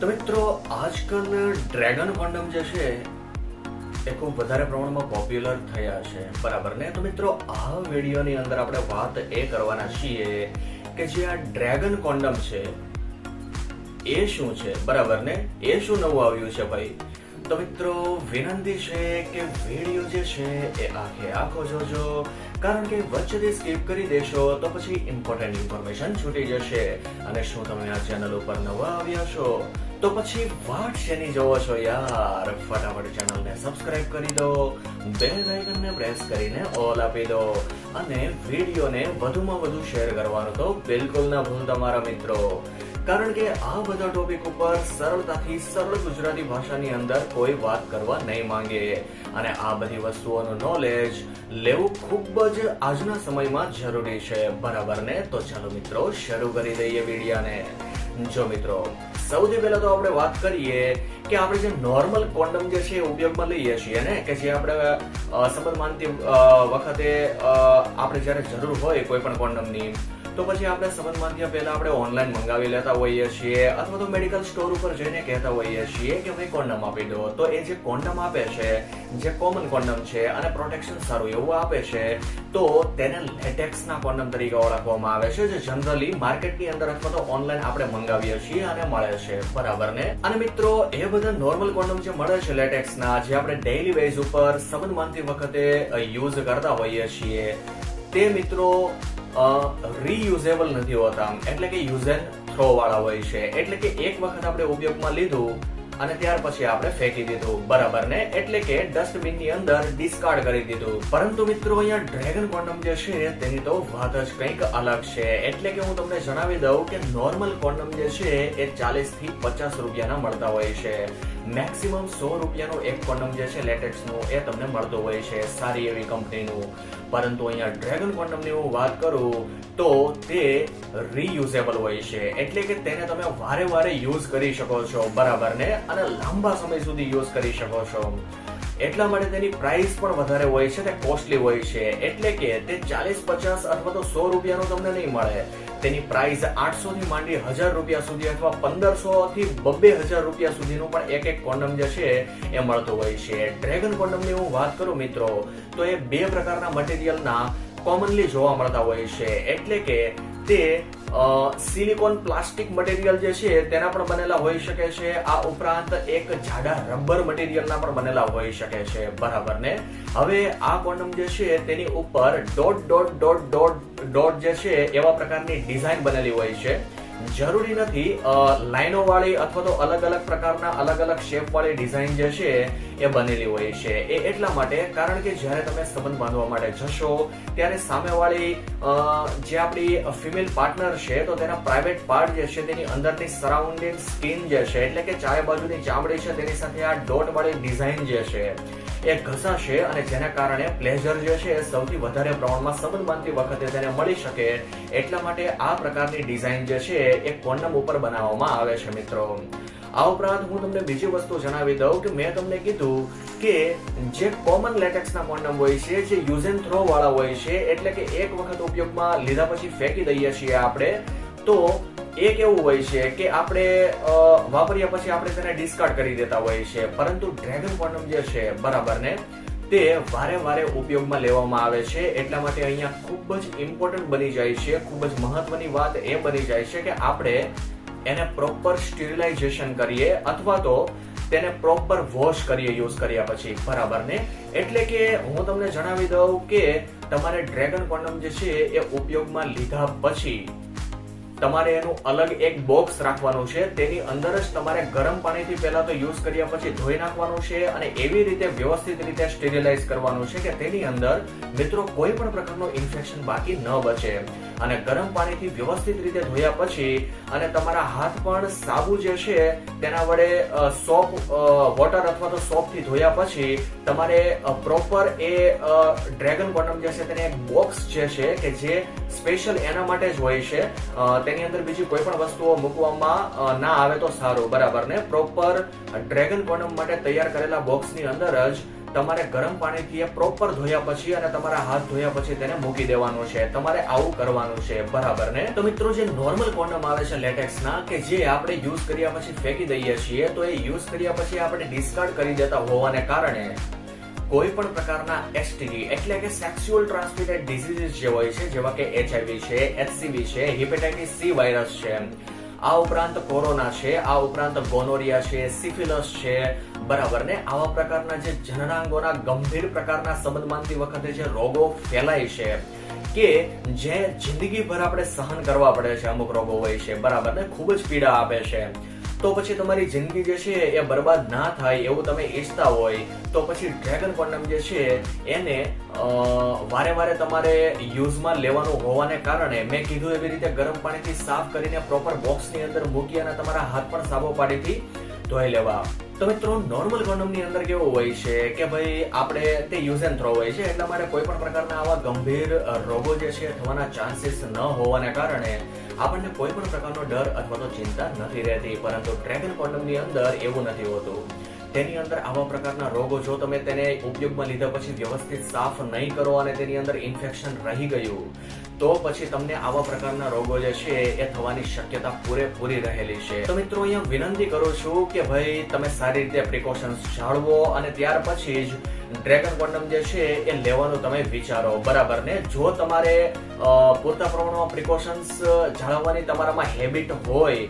તો મિત્રો આજકાલ ડ્રેગન કોન્ડમ જે છે, એ ખૂબ વધારે પ્રમાણમાં પોપ્યુલર થયા છે. બરાબર ને? તો મિત્રો, આ વિડીયોની અંદર આપણે વાત એ કરવાના છીએ કે જે આ ડ્રેગન કોન્ડમ છે, એ શું છે? બરાબર ને? એ શું નવું આવ્યું છે ભાઈ? તો મિત્રો, વિનંતી છે કે વીડિયો જે છે, એ આખે આખો જોજો. કારણ કે વચ્ચેથી સ્કીપ કરી દેશો, તો પછી ઇમ્પોર્ટન્ટ ઇન્ફોર્મેશન છૂટી જશે. અને શું તમે આ ચેનલ ઉપર નવા આવ્યા છો? તો પછી વાટ શેની જોવો છો યાર? ફટાફટ ચેનલને સબસ્ક્રાઇબ કરી દો. બેલ આઇકનને પ્રેસ કરીને ઓલ આપી દો. અને વિડીયોને વધુમાં વધુ શેર કરવાનું તો બિલકુલ ના ભૂલ તમારા મિત્રો. કારણ કે આ બધા ટોપિક ઉપર સરળતાથી સરળ ગુજરાતી ભાષાની અંદર કોઈ વાત કરવા નહીં માંગે. અને આ બધી વસ્તુઓનું નોલેજ લેવું ખૂબ જ આજના સમયમાં જરૂરી છે. બરાબર ને? તો ચાલો મિત્રો, શરૂ કરી દઈએ વિડીયાને જો મિત્રો, સૌથી પહેલા તો આપણે વાત કરીએ કે આપણે જે નોર્મલ કોન્ડમ જે છે ઉપયોગમાં લઈએ છીએ ને, કે જે આપણે સંબંધ માનતી વખતે આપણે જ્યારે જરૂર હોય કોઈ પણ કોન્ડમની તો પછી આપણે સંબંધ બાંધ્યા પહેલાં આપણે ઓનલાઈન મંગાવી લેતા હોઈએ છીએ અથવા તો મેડિકલ સ્ટોર ઉપર જઈને કહેતા હોઈએ છીએ કે ભાઈ કોન્ડમ આપી દો. તો એ જે કોન્ડમ આપે છે, જે કોમન કોન્ડમ છે અને પ્રોટેક્શન સારું એવું આપે છે, તો તેને લેટેક્સના કોન્ડમ તરીકે ઓળખવામાં આવે છે, જે જનરલી માર્કેટની અંદર અથવા તો ઓનલાઈન આપણે મંગાવીએ છીએ અને મળે છે. બરાબર ને? અને મિત્રો, એ બધા નોર્મલ કોન્ડમ જે મળે છે લેટેક્સના જે આપણે ડેઇલી બેઝ ઉપર સંબંધ બાંધતી વખતે યુઝ કરતા હોઈએ છીએ, તે મિત્રો રીયુઝેબલ નથી હોતા એટલે કે યુઝ એન્ડ થ્રો વાળા હોય છે. એટલે કે એક વખત આપણે ઉપયોગમાં લીધું અને ત્યાર પછી આપણે ફેંકી દીધું. બરાબર ને? એટલે કે ડસ્ટબિનની અંદર ડિસ્કાર્ડ કરી દીધું. પરંતુ મિત્રો, અહીંયા ડ્રેગન કોન્ડમ જે છે, તેની તો વાત જ કંઈક અલગ છે. એટલે કે હું તમને જણાવી દઉં કે નોર્મલ કોન્ડમ જે છે, એ ચાલીસથી પચાસ રૂપિયાના મળતા હોય છે. મેક્સિમમ સો રૂપિયાનું એક કોન્ડમ જે છે લેટેક્સનું એ તમને મળતું હોય છે સારી એવી કંપનીનું. પરંતુ અહીંયા ડ્રેગન કોન્ડમની હું વાત કરું, તો તે રીયુઝેબલ હોય છે. એટલે કે તેને તમે વારે વારે યુઝ કરી શકો છો, બરાબર ને? અને લાંબા સમય સુધી યુઝ કરી શકો છો. એટલા માટે તેની પ્રાઇસ પણ વધારે હોય છે ને કોસ્ટલી હોય છે. એટલે કે તે ચાલીસ, પચાસ અથવા તો સો રૂપિયાનો તમને નહીં મળે. તેની પ્રાઇસ આઠસો થી માંડી હજાર રૂપિયા સુધી અથવા પંદરસો થી બબ્બે હજાર રૂપિયા સુધીનું પણ એક એક કોન્ડમ જે છે એ મળતું હોય છે. ડ્રેગન કોન્ડમની હું વાત કરું મિત્રો, તો એ બે પ્રકારના મટીરિયલના કોમનલી જોવા મળતા હોય છે. એટલે કે તે સિલિકોન પ્લાસ્ટિક મટીરિયલ જે છે તેના પણ બનેલા હોઈ શકે છે. આ ઉપરાંત એક જાડા રબર મટીરિયલના પણ બનેલા હોઈ શકે છે. બરાબર ને? હવે આ કોન્ડમ જે છે તેની ઉપર dot dot dot dot dot જે છે એવા પ્રકારની ડિઝાઇન બનેલી હોય છે. જરૂરી નથી લાઈનો વાળી અથવા તો અલગ અલગ પ્રકારના અલગ અલગ શેપ વાળી ડિઝાઇન જે છે એ બનેલી હોય છે. એ એટલા માટે કારણ કે જ્યારે તમે સંબંધ બાંધવા માટે જશો, ત્યારે સામેવાળી જે આપણી ફિમેલ પાર્ટનર છે, તો તેના પ્રાઇવેટ પાર્ટ જે છે, તેની અંદરની સરાઉન્ડિંગ સ્કિન જે છે, એટલે કે ચારે બાજુની ચામડી છે, તેની સાથે આ ડોટ વાળી ડિઝાઇન જે છે, એ ઘસાશે અને જેના કારણે પ્લેઝર જે છે, એ સૌથી વધારે પ્રમાણમાં સંબંધ બાંધતી વખતે તેને મળી શકે. એટલા માટે આ પ્રકારની ડિઝાઇન જે છે, એ કોન્ડમ ઉપર બનાવવામાં આવે છે, મિત્રો. આ ઉપરાંત હું તમને બીજી વસ્તુ જણાવી દઉં કે મેં તમને કીધું કે જે કોમન લેટેક્સના કોન્ડમ હોય છે, જે યુઝ એન્ડ થ્રો વાળા હોય છે, એટલે કે એક વખત ઉપયોગમાં લીધા પછી ફેંકી દઈએ છીએ આપણે, તો એક એવું હોય છે કે આપણે વાપર્યા પછી આપણે તેને ડિસ્કાર્ડ કરી દેતા હોય છે. પરંતુ ડ્રેગન કોન્ડમ જે છે, બરાબર ને, તે વારે વારે ઉપયોગમાં લેવામાં આવે છે. એટલા માટે અહીંયા ખૂબ જ ઇમ્પોર્ટન્ટ બની જાય છે. ખૂબ જ મહત્વની વાત એ બની જાય છે કે આપણે એને પ્રોપર સ્ટીરિલાઇઝેશન કરીએ અથવા તો તેને પ્રોપર વોશ કરીએ યુઝ કર્યા પછી, બરાબર ને? એટલે કે હું તમને જણાવી દઉં કે તમારે ડ્રેગન કોન્ડમ જે છે એ ઉપયોગમાં લીધા પછી તમારે એનું અલગ એક બોક્સ રાખવાનું છે. તેની અંદર જ તમારે ગરમ પાણીથી પહેલા તો યુઝ કર્યા પછી ધોઈ નાખવાનું છે અને એવી રીતે વ્યવસ્થિત રીતે સ્ટેરિલાઇઝ કરવાનું છે કે તેની અંદર મિત્રો કોઈ પણ પ્રકારનું ઇન્ફેક્શન બાકી ન બચે. અને ગરમ પાણીથી વ્યવસ્થિત રીતે ધોયા પછી અને તમારા હાથ પણ સાબુ જે છે તેના વડે સોપ વોટર અથવા તો સોપથી ધોયા પછી તમારે પ્રોપર એ ડ્રેગન બોટમ જે છે તેને એક બોક્સ જે છે કે જે સ્પેશિયલ એના માટે જ હોય છે. તેની અંદર બીજી કોઈ પણ વસ્તુઓ મૂકવામાં ના આવે તો સારું, બરાબર ને? પ્રોપર ડ્રેગન કોનમ માટે તૈયાર કરેલા બોક્સની અંદર જ તમારે ગરમ પાણીથી એ પ્રોપર ધોયા પછી અને તમારા હાથ ધોયા પછી તેને મૂકી દેવાનું છે. તમારે આવું કરવાનું છે, બરાબર ને? તો મિત્રો, જે નોર્મલ કોન્ડમ આવે છે લેટેક્સના કે જે આપણે યુઝ કર્યા પછી ફેંકી દઈએ છીએ, તો એ યુઝ કર્યા પછી આપણે ડિસ્કાર્ડ કરી દેતા હોવાને કારણે કોઈ પણ પ્રકારના એસટીડી એટલે કે સેક્સ્યુઅલ ટ્રાન્સમિટેડ ડિસીઝીસ જે હોય છે, જેવા કે એચઆઈવી છે એચસીવી છે હિપેટાઇટિસ સી વાયરસ છે, આ ઉપરાંત કોરોના છે, આ ઉપરાંત ગોનોરિયા છે સિફિલસ છે, બરાબર ને? આવા પ્રકારના જે જનનાંગોના ગંભીર પ્રકારના સંબંધમાનતી વખતે જે રોગો ફેલાય છે, કે જે જિંદગીભર આપણે સહન કરવા પડે છે, અમુક રોગો હોય છે, બરાબર ને? ખૂબ જ પીડા આપે છે. તો પછી તમારી જિંદગી જે છે એ બરબાદ ના થાય એવું તમે ઈચ્છતા હોય, તો પછી ડ્રેગન કોન્ડમ જે છે એને વારે વારે તમારે યુઝમાં લેવાનું હોવાને કારણે મેં કીધું એવી રીતે ગરમ પાણીથી સાફ કરીને પ્રોપર બોક્સની અંદર મૂકી અને તમારા હાથ પણ સાબો પાણીથી ધોઈ લેવા. તો મિત્રો નોર્મલ કોન્ડમની અંદર કેવું હોય છે કે ભાઈ આપણે તે યુઝ એન્ડ થ્રો હોય છે એટલા માટે કોઈ પણ પ્રકારના આવા ગંભીર રોગો જે છે થવાના ચાન્સીસ ન હોવાને કારણે આપણને કોઈ પણ પ્રકારનો ડર અથવા તો ચિંતા નથી રહેતી. પરંતુ ડ્રેગન કોન્ડમની અંદર એવું નથી હોતું. તેની અંદર આવા પ્રકારના રોગો જો તમે તેને ઉપયોગમાં લીધા પછી વ્યવસ્થિત સાફ નહીં કરો અને તેની અંદર ઇન્ફેક્શન રહી ગયું, તો પછી તમને આવા પ્રકારના રોગો જે છે એ થવાની શક્યતા પૂરેપૂરી રહેલી છે. તો મિત્રો, અહીંયા વિનંતી કરું છું કે ભાઈ, તમે સારી રીતે પ્રિકોશન્સ જાળવો અને ત્યાર પછી જ ડ્રેગન કોન્ડમ જે છે એ લેવાનું તમે વિચારો. બરાબર ને? જો તમારે પૂરતા પ્રમાણમાં પ્રિકોશન્સ જાળવવાની તમારામાં હેબિટ હોય,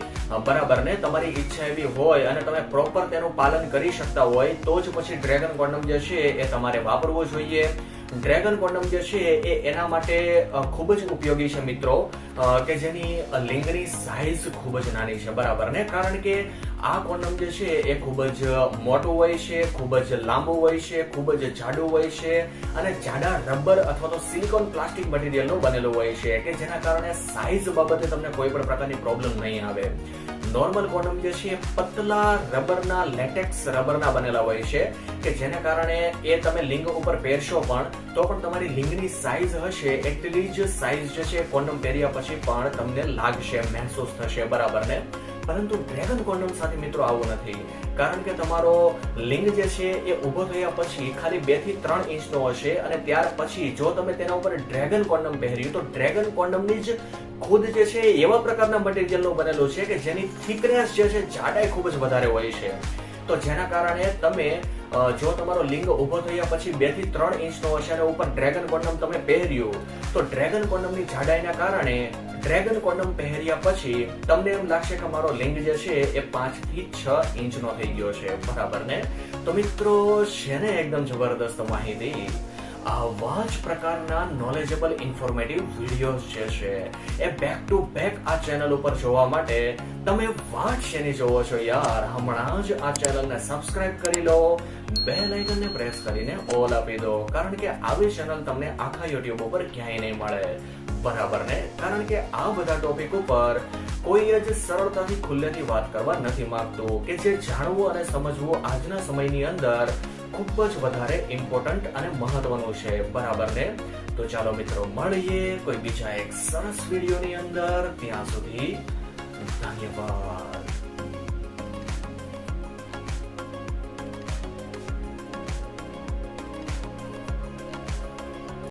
બરાબર ને? તમારી ઈચ્છા એવી હોય અને તમે પ્રોપર તેનું પાલન કરી શકતા હોય, તો જ પછી ડ્રેગન કોન્ડમ જે છે એ તમારે વાપરવો જોઈએ. ડ્રેગન કોન્ડમ જે છે એ એના માટે ખૂબ જ ઉપયોગી છે મિત્રો. કે જેની લિંગની સાઇઝ ખૂબ જ નાની છે, બરાબર ને? કારણ કે આ કોન્ડમ જે છે એ ખૂબ જ મોટું હોય છે, ખૂબ જ લાંબુ હોય છે, ખૂબ જ જાડું હોય છે, અને જાડા રબર અથવા તો સિલિકોન પ્લાસ્ટિક મટીરિયલનું બનેલું હોય છે, કે જેના કારણે સાઇઝ બાબતે તમને કોઈ પણ પ્રકારની પ્રોબ્લેમ નહીં આવે. નોર્મલ કોન્ડમ જે છે પતલા રબરના લેટેક્સ રબરના બનેલા હોય છે, કે જેના કારણે એ તમે લિંગ ઉપર પહેરશો પણ, તો પણ તમારી લિંગની સાઇઝ હશે, એટલી જ સાઇઝ જે છે કોન્ડમ પહેર્યા પછી પણ તમને લાગશે, મહેસૂસ થશે, બરાબર ને? પરંતુ ડ્રેગન કોન્ડમ સાથે મિત્રો આવું નથી. કારણ કે તમારો લિંગ જે છે એ ઊભો થયા પછી ખાલી બેથી ત્રણ ઇંચનો હશે અને ત્યાર પછી જો તમે તેના ઉપર ડ્રેગન કોન્ડમ પહેર્યું, તો ડ્રેગન કોન્ડમની જ ખુદ જે છે એવા પ્રકારના મટીરિયલનું બનેલું છે કે જેની થિકનેસ જે છે જાડાઈ ખૂબ જ વધારે હોય છે. તો જેના કારણે તમે જો તમારો લિંગ ઊભો થયા પછી બેથી ત્રણ ઇંચનો હશે ઉપર ડ્રેગન કોન્ડમ તમે પહેર્યું, તો ડ્રેગન કોન્ડમની જાડાઈના કારણે ડ્રેગન કોન્ડમ પહેર્યા પછી તમને એમ લાગશે કે મારો લિંગ જે છે એ પાંચથી છ ઇંચનો થઈ ગયો છે. બરાબર ને. તો મિત્રો, છે ને એકદમ જબરદસ્ત માહિતી? આવા જ પ્રકારના નોલેજેબલ ઇન્ફોર્મેટિવ વિડીયોઝ જે છે, એ બેક ટુ બેક આ ચેનલ ઉપર જોવા માટે તમે વાટ શેની જોવો છો યાર. હમણાં જ આ ચેનલને સબસ્ક્રાઇબ કરી લો બે લાઇકનને પ્રેસ કરીને ઓલ આપી દો. કારણ કે આવી ચેનલ તમને આખા યુટ્યુબ ઉપર ક્યાંય નહીં મળે. બરાબર ને? કારણ કે આ બધા ટોપિક ઉપર કોઈ જ સરળતાથી ખુલ્લેથી વાત કરવા નથી માંગતું કે જે જાણવું અને સમજવું આજના સમયની અંદર ખૂબ જ વધારે ઇમ્પોર્ટન્ટ અને મહત્વનું છે. બરાબર ને? તો ચાલો મિત્રો, મળીએ કોઈ બીજા એક સરસ વિડીયોની અંદર. ત્યાં સુધી ધન્યવાદ.